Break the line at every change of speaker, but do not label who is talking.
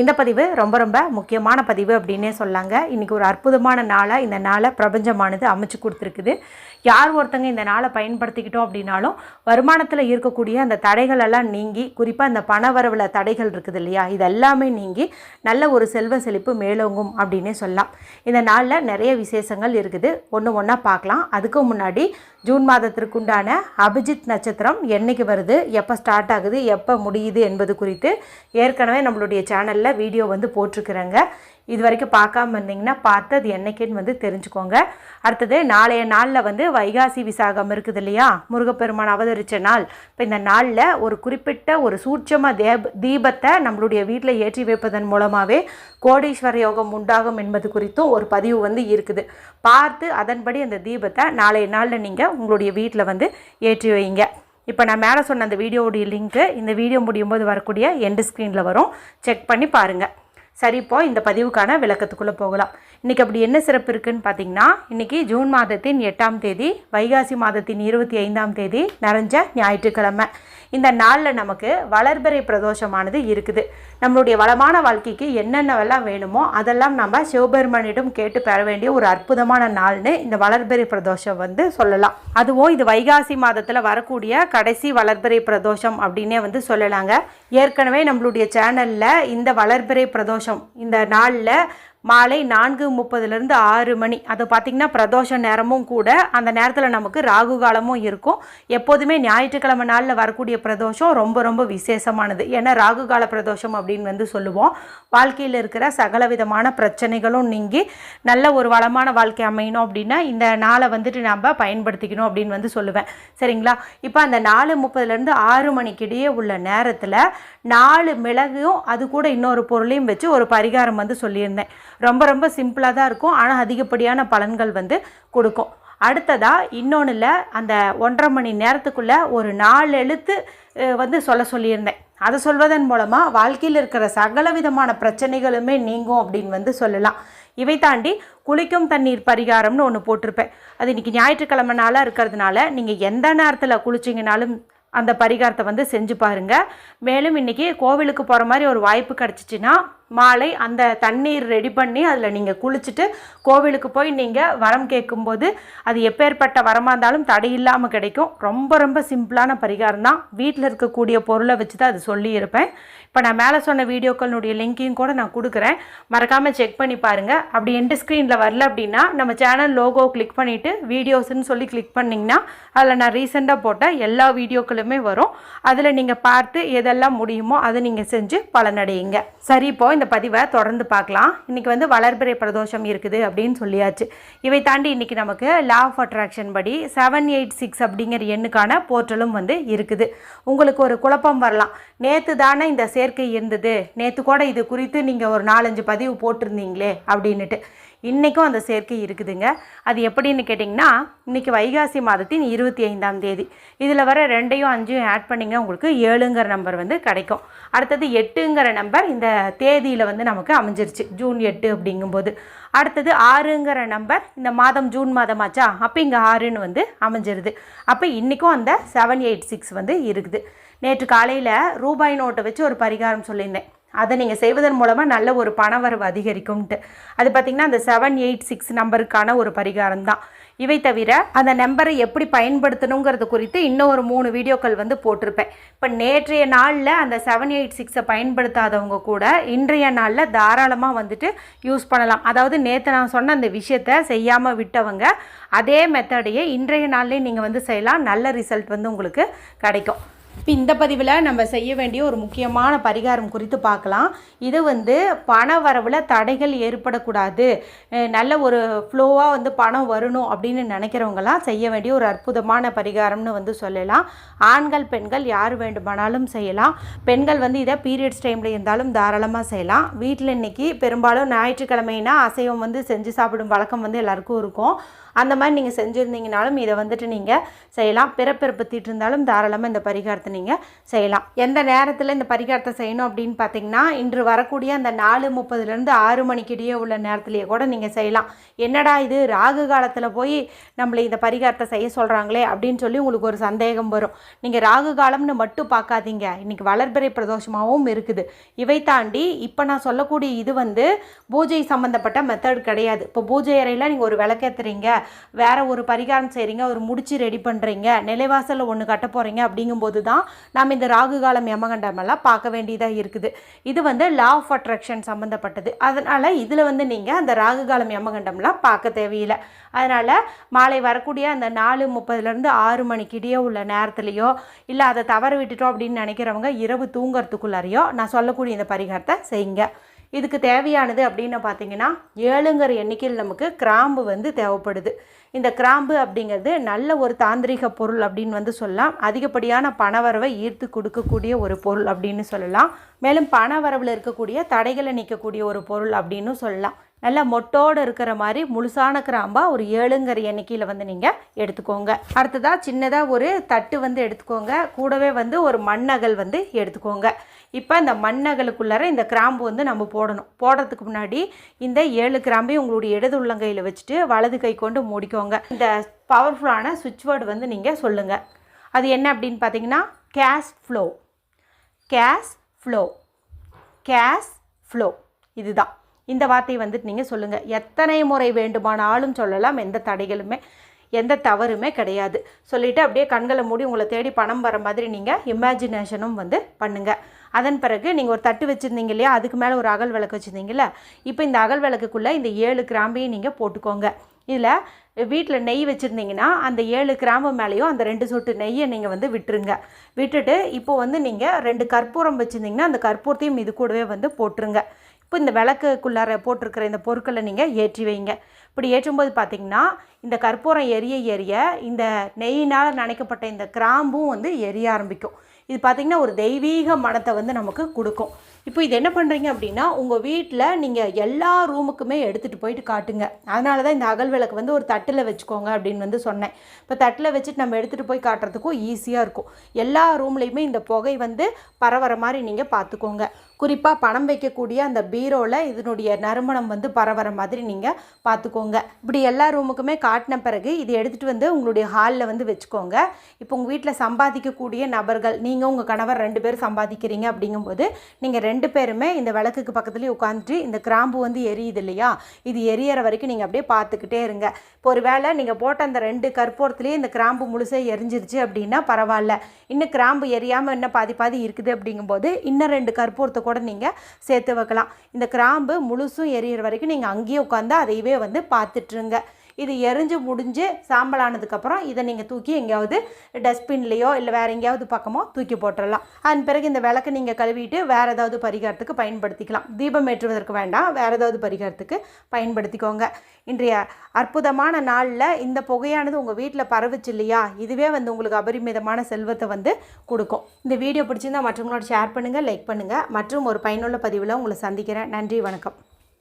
இந்த பதிவு ரொம்ப ரொம்ப முக்கியமான பதிவு அப்படின்னே சொல்லாங்க. இன்றைக்கி ஒரு அற்புதமான நாளாக இந்த நாளை பிரபஞ்சமானது அமைச்சு கொடுத்துருக்குது. யார் ஒருத்தங்க இந்த நாளை பயன்படுத்திக்கிட்டோம் அப்படின்னாலும் வருமானத்தில் இருக்கக்கூடிய அந்த தடைகள் எல்லாம் நீங்கி குறிப்பாக அந்த பண வரவில் தடைகள் இருக்குது இல்லையா? இது எல்லாமே நீங்கி நல்ல ஒரு செல்வ செழிப்பு மேலோங்கும் அப்படின்னே சொல்லலாம். இந்த நாளில் நிறைய விசேஷங்கள் இருக்குது. ஒன்று ஒன்றா பார்க்கலாம். அதுக்கு முன்னாடி ஜூன் மாதத்திற்குண்டான அபிஜித் நட்சத்திரம் என்னைக்கு வருது? எப்போ ஸ்டார்ட் ஆகுது? எப்போ முடியுது என்பது குறித்து ஏற்கனவே நம்மளுடைய சேனலில் வீடியோ வந்து போட்டிருக்கிறேங்க. இது வரைக்கும் பார்க்காம இருந்தீங்கன்னா பார்த்து அது என்னைக்குன்னு வந்து தெரிஞ்சுக்கோங்க. அடுத்தது நாளைய நாளில் வந்து வைகாசி விசாகம் இருக்குது இல்லையா? முருகப்பெருமான் அவதரித்த நாள். இப்போ இந்த நாளில் ஒரு குறிப்பிட்ட ஒரு சூட்சம தேப் தீபத்தை நம்மளுடைய வீட்டில் ஏற்றி வைப்பதன் மூலமாகவே கோடீஸ்வர யோகம் உண்டாகும் என்பது குறித்தும் ஒரு பதிவு வந்து இருக்குது. பார்த்து அதன்படி அந்த தீபத்தை நாளைய நாளில் நீங்கள் உங்களுடைய வீட்டில் வந்து ஏற்றி வைங்க. இப்போ நான் மேலே சொன்ன அந்த வீடியோவுடைய லிங்க்கு இந்த வீடியோ முடியும் போது வரக்கூடிய எண்டு ஸ்க்ரீனில் வரும். செக் பண்ணி பாருங்கள் சரி இப்போ இந்த பதிவுக்கான விளக்கத்துக்குள்ளே போகலாம். இன்றைக்கி அப்படி என்ன சிறப்பு இருக்குதுன்னு பார்த்தீங்கன்னா இன்றைக்கி ஜூன் மாதத்தின் எட்டாம் தேதி வைகாசி மாதத்தின் இருபத்தி ஐந்தாம் தேதி நிறைஞ்ச ஞாயிற்றுக்கிழமை. இந்த நாளில் நமக்கு வளர்பறை பிரதோஷமானது இருக்குது. நம்மளுடைய வளமான வாழ்க்கைக்கு என்னென்னவெல்லாம் வேணுமோ அதெல்லாம் நம்ம சிவபெருமானிடம் கேட்டு பெற வேண்டிய ஒரு அற்புதமான நாள்னு இந்த வளர்பிறை பிரதோஷம் வந்து சொல்லலாம். அதுவும் இது வைகாசி மாதத்தில் வரக்கூடிய கடைசி வளர்பிறை பிரதோஷம் அப்படின்னே வந்து சொல்லலாங்க. ஏற்கனவே நம்மளுடைய சேனலில் இந்த வளர்பிறை பிரதோஷம் இந்த நாளில் மாலை நான்கு முப்பதுலேருந்து ஆறு மணி. அது பார்த்திங்கன்னா பிரதோஷ நேரமும் கூட. அந்த நேரத்தில் நமக்கு ராகு காலமும் இருக்கும். எப்போதுமே ஞாயிற்றுக்கிழமை நாளில் வரக்கூடிய பிரதோஷம் ரொம்ப ரொம்ப விசேஷமானது. ஏன்னா ராகு கால பிரதோஷம் அப்படின்னு வந்து சொல்லுவோம். வாழ்க்கையில் இருக்கிற சகல விதமான பிரச்சனைகளும் நீங்கி நல்ல ஒரு வளமான வாழ்க்கை அமையணும் அப்படின்னா இந்த நாளை வந்துட்டு நம்ம பயன்படுத்திக்கணும் அப்படின்னு வந்து சொல்லுவேன். சரிங்களா? இப்போ அந்த நாலு முப்பதுலேருந்து ஆறு மணிக்கிடையே உள்ள நேரத்தில் நாலு மிளகும் அது கூட இன்னொரு பொருளையும் வச்சு ஒரு பரிகாரம் வந்து சொல்லியிருந்தேன். ரொம்ப ரொம்ப சிம்பிளாக தான் இருக்கும். ஆனால் அதிகப்படியான பலன்கள் வந்து கொடுக்கும். அடுத்ததாக இன்னொன்றில் அந்த ஒன்றரை மணி நேரத்துக்குள்ளே ஒரு நாலு எழுத்து வந்து சொல்ல சொல்லியிருந்தேன். அதை சொல்வதன் மூலமாக வாழ்க்கையில் இருக்கிற சகல விதமான பிரச்சனைகளுமே நீங்கும் அப்படின்னு வந்து சொல்லலாம். இவை தாண்டி குளிக்கும் தண்ணீர் பரிகாரம்னு ஒன்று போட்டிருப்பேன். அது இன்றைக்கி ஞாயிற்றுக்கிழமை நாளாக இருக்கிறதுனால நீங்கள் எந்த நேரத்தில் குளிச்சிங்கனாலும் அந்த பரிகாரத்தை வந்து செஞ்சு பாருங்கள் மேலும் இன்றைக்கி கோவிலுக்கு போகிற மாதிரி ஒரு வாய்ப்பு கிடச்சிச்சின்னா மாலை அந்த தண்ணீர் ரெடி பண்ணி அதில் நீங்கள் குளிச்சுட்டு கோவிலுக்கு போய் நீங்கள் வரம் கேட்கும்போது அது எப்பேற்பட்ட வரமாக இருந்தாலும் தடை இல்லாமல் கிடைக்கும். ரொம்ப ரொம்ப சிம்பிளான பரிகாரம் தான். வீட்டில் இருக்கக்கூடிய பொருளை வச்சு தான் அது சொல்லியிருப்பேன் இப்போ நான் மேலே சொன்ன வீடியோக்களுடைய லிங்க்கையும் கூட நான் கொடுக்குறேன். மறக்காமல் செக் பண்ணி பாருங்கள் அப்படி எண்டு ஸ்க்ரீனில் வரல அப்படின்னா நம்ம சேனல் லோகோ கிளிக் பண்ணிவிட்டு வீடியோஸ்ன்னு சொல்லி கிளிக் பண்ணிங்கன்னா அதில் நான் ரீசெண்டாக போட்ட எல்லா வீடியோக்களுமே வரும். அதில் நீங்கள் பார்த்து எதெல்லாம் முடியுமோ அதை நீங்கள் செஞ்சு பலனடையுங்க. சரி இப்போ இந்த பதிவை தொடர்ந்து பார்க்கலாம். இன்றைக்கி வந்து வளர்பிறை பிரதோஷம் இருக்குது அப்படின்னு சொல்லியாச்சு. இவை தாண்டி இன்றைக்கி நமக்கு லா ஆஃப் அட்ராக்ஷன் படி செவன் எயிட் சிக்ஸ் அப்படிங்கிற எண்ணுக்கான போர்ட்டலும் வந்து இருக்குது. உங்களுக்கு ஒரு குழப்பம் வரலாம். நேற்று தானே இந்த சேர்க்கை இருந்தது. நேற்று கூட இது குறித்து நீங்கள் ஒரு நாலஞ்சு பதிவு போட்டிருந்தீங்களே அப்படின்னுட்டு. இன்றைக்கும் அந்த சேர்க்கை இருக்குதுங்க. அது எப்படின்னு கேட்டிங்கன்னா இன்றைக்கி வைகாசி மாதத்தின் இருபத்தி ஐந்தாம் தேதி. இதில் வர ரெண்டையும் அஞ்சையும் ஆட் பண்ணிங்க உங்களுக்கு ஏழுங்கிற நம்பர் வந்து கிடைக்கும். அடுத்தது எட்டுங்கிற நம்பர் இந்த தேதியில் வந்து நமக்கு அமைஞ்சிருச்சு. ஜூன் எட்டு அப்படிங்கும்போது. அடுத்தது ஆறுங்கிற நம்பர் இந்த மாதம் ஜூன் மாதமாச்சா? அப்போ இங்கே ஆறுன்னு வந்து அமைஞ்சிருது. அப்போ இன்றைக்கும் அந்த செவன் எயிட் சிக்ஸ் வந்து இருக்குது. நேற்று காலையில் ரூபாய் நோட்டை வச்சு ஒரு பரிகாரம் சொல்லியிருந்தேன். அதை நீங்கள் செய்வதன் மூலமாக நல்ல ஒரு பணவரவு அதிகரிக்கும்ட்டு. அது பார்த்திங்கன்னா அந்த செவன் எயிட் சிக்ஸ் நம்பருக்கான ஒரு பரிகாரம் தான் இவை தவிர அந்த நம்பரை எப்படி பயன்படுத்தணுங்கிறது குறித்து இன்னும் ஒரு மூணு வீடியோக்கள் வந்து போட்டிருப்பேன். இப்போ நேற்றைய நாளில் அந்த செவன் எயிட் சிக்ஸை பயன்படுத்தாதவங்க கூட இன்றைய நாளில் தாராளமாக வந்துட்டு யூஸ் பண்ணலாம். அதாவது நேற்று நான் சொன்ன அந்த விஷயத்தை செய்யாமல் விட்டவங்க அதே மெத்தடையே இன்றைய நாள்லேயே நீங்கள் வந்து செய்யலாம். நல்ல ரிசல்ட் வந்து உங்களுக்கு கிடைக்கும். இப்போ இந்த பதிவில் நம்ம செய்ய வேண்டிய ஒரு முக்கியமான பரிகாரம் குறித்து பார்க்கலாம். இது வந்து பண வரவில் தடைகள் ஏற்படக்கூடாது. நல்ல ஒரு ஃப்ளோவாக வந்து பணம் வரணும் அப்படின்னு நினைக்கிறவங்களாம் செய்ய வேண்டிய ஒரு அற்புதமான பரிகாரம்னு வந்து சொல்லலாம். ஆண்கள் பெண்கள் யார் வேண்டுமானாலும் செய்யலாம். பெண்கள் வந்து இதை பீரியட்ஸ் டைமில் இருந்தாலும் தாராளமாக செய்யலாம். வீட்டில் இன்னைக்கு பெரும்பாலும் ஞாயிற்றுக்கிழமைனா அசைவம் வந்து செஞ்சு சாப்பிடும் வழக்கம் வந்து எல்லாருக்கும் இருக்கும். அந்த மாதிரி நீங்கள் செஞ்சுருந்தீங்கனாலும் இதை வந்துட்டு நீங்கள் செய்யலாம். பிறப்பிறப்பு தீட்டு இருந்தாலும் தாராளமாக இந்த பரிகாரத்தை நீங்கள் செய்யலாம். எந்த நேரத்தில் இந்த பரிகாரத்தை செய்யணும் அப்படின்னு பார்த்தீங்கன்னா இன்று வரக்கூடிய அந்த நாலு முப்பதுலேருந்து ஆறு மணிக்கிடையே உள்ள நேரத்துலேயே கூட நீங்கள் செய்யலாம். என்னடா இது? ராகு காலத்தில் போய் நம்மளை இந்த பரிகாரத்தை செய்ய சொல்கிறாங்களே அப்படின்னு சொல்லி உங்களுக்கு ஒரு சந்தேகம் வரும். நீங்கள் ராகு காலம்னு மட்டும் பார்க்காதீங்க. இன்றைக்கி வளர்பிறை பிரதோஷமாகவும் இருக்குது. இவை தாண்டி இப்போ நான் சொல்லக்கூடிய இது வந்து பூஜை சம்மந்தப்பட்ட மெத்தட் கிடையாது. இப்போ பூஜை அறையில் நீங்கள் ஒரு விளக்கேற்றுறீங்க வேறு ஒரு பரிகாரம் செய்கிறீங்க ஒரு முடிச்சு ரெடி பண்ணுறீங்க நிலைவாசலில் ஒன்று கட்ட போகிறீங்க அப்படிங்கும்போது தான் நாம் இந்த ராகு காலம் யமகண்டமெல்லாம் பார்க்க வேண்டியதாக இருக்குது. இது வந்து லா ஆஃப் அட்ராக்ஷன் சம்மந்தப்பட்டது அதனால் இதில் வந்து நீங்கள் அந்த ராகு காலம் யமகண்டம்லாம் பார்க்க தேவையில்லை. அதனால் மாலை வரக்கூடிய அந்த நாலு முப்பதுலேருந்து ஆறு மணிக்கிடையே உள்ள நேரத்துலையோ இல்லை அதை தவற விட்டுட்டோம் அப்படின்னு நினைக்கிறவங்க இரவு தூங்குறதுக்குள்ளாரையோ நான் சொல்லக்கூடிய இந்த பரிகாரத்தை செய்யுங்க. இதுக்கு தேவையானது அப்படின்னு பார்த்தீங்கன்னா ஏழுங்கிற எண்ணிக்கையில் நமக்கு கிராம்பு வந்து தேவைப்படுது. இந்த கிராம்பு அப்படிங்கிறது நல்ல ஒரு தாந்திரிக பொருள் அப்படின்னு வந்து சொல்லலாம். அதிகப்படியான பணவரவை ஈர்த்து கொடுக்கக்கூடிய ஒரு பொருள் அப்படின்னு சொல்லலாம். மேலும் பணவரவில் இருக்கக்கூடிய தடைகளை நீக்கக்கூடிய ஒரு பொருள் அப்படின்னு சொல்லலாம். நல்லா மொட்டோடு இருக்கிற மாதிரி முழுசான கிராம்பாக ஒரு ஏழுங்கிற எண்ணிக்கையில் வந்து நீங்கள் எடுத்துக்கோங்க. அடுத்ததாக சின்னதாக ஒரு தட்டு வந்து எடுத்துக்கோங்க. கூடவே வந்து ஒரு மண்ணகல் வந்து எடுத்துக்கோங்க. இப்போ இந்த மண்ணகலுக்குள்ளார இந்த கிராம்பு வந்து நம்ம போடணும். போடுறதுக்கு முன்னாடி இந்த ஏழு கிராம்பையும் உங்களுடைய இடது உள்ளங்கையில் வச்சுட்டு வலது கை கொண்டு மூடிக்கோங்க. இந்த பவர்ஃபுல்லான சுவிட்ச் வேர்டு வந்து நீங்கள் சொல்லுங்கள் அது என்ன அப்படின்னு பார்த்தீங்கன்னா cash flow. Cash flow. Cash flow. இதுதான். இந்த வார்த்தையை வந்துட்டு நீங்கள் சொல்லுங்கள் எத்தனை முறை வேண்டுமானாலும் சொல்லலாம். எந்த தடைகளுமே எந்த தவறுமே கிடையாது. சொல்லிவிட்டு அப்படியே கண்களை மூடி உங்களை தேடி பணம் வர மாதிரி நீங்கள் இமேஜினேஷனும் வந்து பண்ணுங்கள் அதன் பிறகு நீங்கள் ஒரு தட்டு வச்சுருந்தீங்க இல்லையா? அதுக்கு மேலே ஒரு அகல் விளக்கு வச்சுருந்தீங்கல்ல இப்போ இந்த அகல் விளக்குக்குள்ளே இந்த ஏழு கிராம்பையும் நீங்கள் போட்டுக்கோங்க. இதில் வீட்டில் நெய் வச்சுருந்தீங்கன்னா அந்த ஏழு கிராம்பு மேலேயும் அந்த ரெண்டு சொட்டு நெய்யை நீங்கள் வந்து விட்டுருங்க. விட்டுட்டு இப்போ வந்து நீங்கள் ரெண்டு கற்பூரம் வச்சுருந்தீங்கன்னா அந்த கற்பூரத்தையும் இது கூடவே வந்து போட்டுருங்க. இப்போ இந்த விளக்குக்குள்ளார போட்டிருக்கிற இந்த பொருட்களை நீங்கள் ஏற்றி வைங்க. இப்படி ஏற்றும்போது பார்த்திங்கன்னா இந்த கற்பூரம் எரிய எரிய இந்த நெய்யினால் நனைக்கப்பட்ட இந்த கிராம்பும் வந்து எரிய ஆரம்பிக்கும். இது பார்த்திங்கன்னா ஒரு தெய்வீக மனத்தை வந்து நமக்கு கொடுக்கும். இப்போ இது என்ன பண்ணுறீங்க அப்படின்னா உங்கள் வீட்டில் நீங்கள் எல்லா ரூமுக்குமே எடுத்துகிட்டு போயிட்டு காட்டுங்க. அதனால தான் இந்த அகல் விளக்கு வந்து ஒரு தட்டில் வச்சுக்கோங்க அப்படின்னு வந்து சொன்னேன். இப்போ தட்டில் வச்சுட்டு நம்ம எடுத்துகிட்டு போய் காட்டுறதுக்கும் ஈஸியாக இருக்கும். எல்லா ரூம்லேயுமே இந்த புகை வந்து பரவற மாதிரி நீங்கள் பார்த்துக்கோங்க. குறிப்பாக பணம் வைக்கக்கூடிய அந்த பீரோவில் இதனுடைய நறுமணம் வந்து பரவற மாதிரி நீங்கள் பார்த்துக்கோங்க இப்படி எல்லா ரூமுக்குமே காட்டின பிறகு இது எடுத்துகிட்டு வந்து உங்களுடைய ஹாலில் வந்து வச்சுக்கோங்க. இப்போ உங்கள் வீட்டில் சம்பாதிக்கக்கூடிய நபர்கள் நீங்கள் உங்கள் கணவர் ரெண்டு பேரும் சம்பாதிக்கிறீங்க அப்படிங்கும்போது நீங்கள் ரெண்டு பேருமே இந்த விளக்குக்கு பக்கத்துலேயே உட்காந்துட்டு இந்த கிராம்பு வந்து எரியுது இல்லையா? இது எரியற வரைக்கும் நீங்கள் அப்படியே பார்த்துக்கிட்டே இருங்க. இப்போ ஒரு வேளை நீங்கள் போட்ட அந்த ரெண்டு கற்பூரத்துலேயே இந்த கிராம்பு முழுசாக எரிஞ்சிருச்சு அப்படின்னா பரவாயில்ல. இன்னும் கிராம்பு எரியாமல் இன்னும் பாதி பாதி இருக்குது அப்படிங்கும்போது இன்னும் ரெண்டு கற்பூரத்தை கூட நீங்கள் சேர்த்து வைக்கலாம். இந்த கிராம்பு முழுசும் எரியிற வரைக்கும் நீங்கள் அங்கேயே உட்காந்து அதையவே வந்து பார்த்துட்ருங்க இது எரிஞ்சு முடிஞ்சு சாம்பலானதுக்கப்புறம் இதை நீங்கள் தூக்கி எங்கேயாவது டஸ்ட்பின்லேயோ இல்லை வேறு எங்கேயாவது பக்கமோ தூக்கி போட்டுடலாம் அதன் பிறகு இந்த விளக்கு நீங்கள் கழுவிட்டு வேறு ஏதாவது பரிகாரத்துக்கு பயன்படுத்திக்கலாம். தீபம் ஏற்றுவதற்கு வேண்டாம். வேறு ஏதாவது பரிகாரத்துக்கு பயன்படுத்திக்கோங்க. இன்றைய அற்புதமான நாளில் இந்த புகையானது உங்கள் வீட்டில் பரவுச்சு இல்லையா? இதுவே வந்து உங்களுக்கு அபரிமிதமான செல்வத்தை வந்து கொடுக்கும். இந்த வீடியோ பிடிச்சிருந்தா மற்றவங்களோட ஷேர் பண்ணுங்கள் லைக் பண்ணுங்கள் மற்றும் ஒரு பயனுள்ள பதிவில் உங்களை சந்திக்கிறேன். நன்றி வணக்கம்.